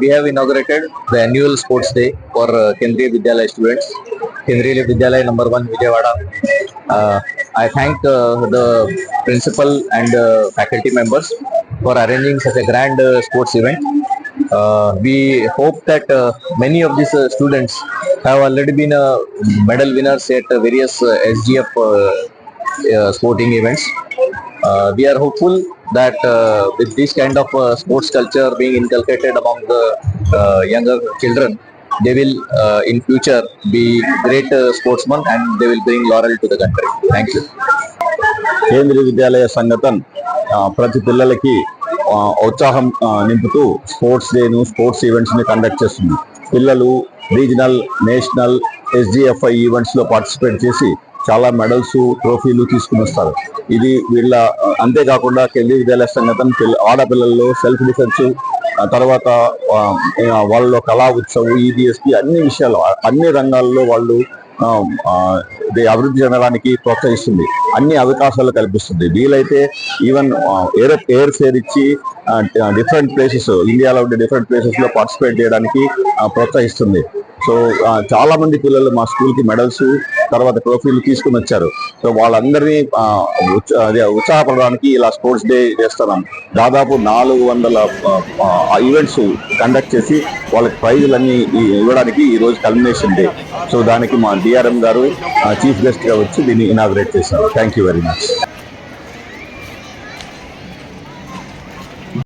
we have inaugurated the annual sports day for uh, Kendriya Vidyalaya students. Kendriya Vidyalaya number one Vijayawada. Uh, I thank uh, the principal and uh, faculty members for arranging such a grand uh, sports event. Uh, we hope that uh, many of these uh, students have already been uh, medal winners at uh, various uh, SGF uh, uh, sporting events. Uh, we are hopeful that uh, with this kind of uh, sports culture being inculcated among the uh, younger children, they will uh, in future be great uh, sportsmen and they will bring laurel to the country. Thank you. Kendriya Vidyalaya సంఘటన్ ప్రతి పిల్లలకి ఉత్సాహం నింపుతూ sports డేను sports ఈవెంట్స్ని conduct చేస్తుంది పిల్లలు regional national SGFI ఈవెంట్స్లో participate చేసి చాలా మెడల్స్ ట్రోఫీలు తీసుకుని వస్తారు. ఇది వీళ్ళ అంతేకాకుండా కేంద్రీయ విద్యాలయ సంఘటన ఆడపిల్లల్లో సెల్ఫ్ డిఫెన్స్ తర్వాత వాళ్ళ వాళ్ళలో కళా ఉత్సవం ఈడిఎస్పి అన్ని విషయాలు అన్ని రంగాల్లో వాళ్ళు ఇది అభివృద్ధి చెందడానికి ప్రోత్సహిస్తుంది. అన్ని అవకాశాలు కల్పిస్తుంది. వీలైతే ఈవెన్ ఎయిర్ ఎయిర్ ఫేర్ ఇచ్చి డిఫరెంట్ ప్లేసెస్ ఇండియాలో ఉండే డిఫరెంట్ ప్లేసెస్లో పార్టిసిపేట్ చేయడానికి ప్రోత్సహిస్తుంది. సో చాలా మంది పిల్లలు మా స్కూల్కి మెడల్స్ తర్వాత ట్రోఫీలు తీసుకుని వచ్చారు. సో వాళ్ళందరినీ అదే ఉత్సాహపడడానికి ఇలా స్పోర్ట్స్ డే చేస్తున్నాం. దాదాపు నాలుగు వందల ఈవెంట్స్ కండక్ట్ చేసి వాళ్ళకి ప్రైజులన్నీ ఇవ్వడానికి ఈ రోజు కల్మినేషన్ డే సో దానికి మా డిఆర్ఎం గారు చీఫ్ గెస్ట్గా వచ్చి దీన్ని ఇనాగ్రేట్ చేశారు. Thank you very much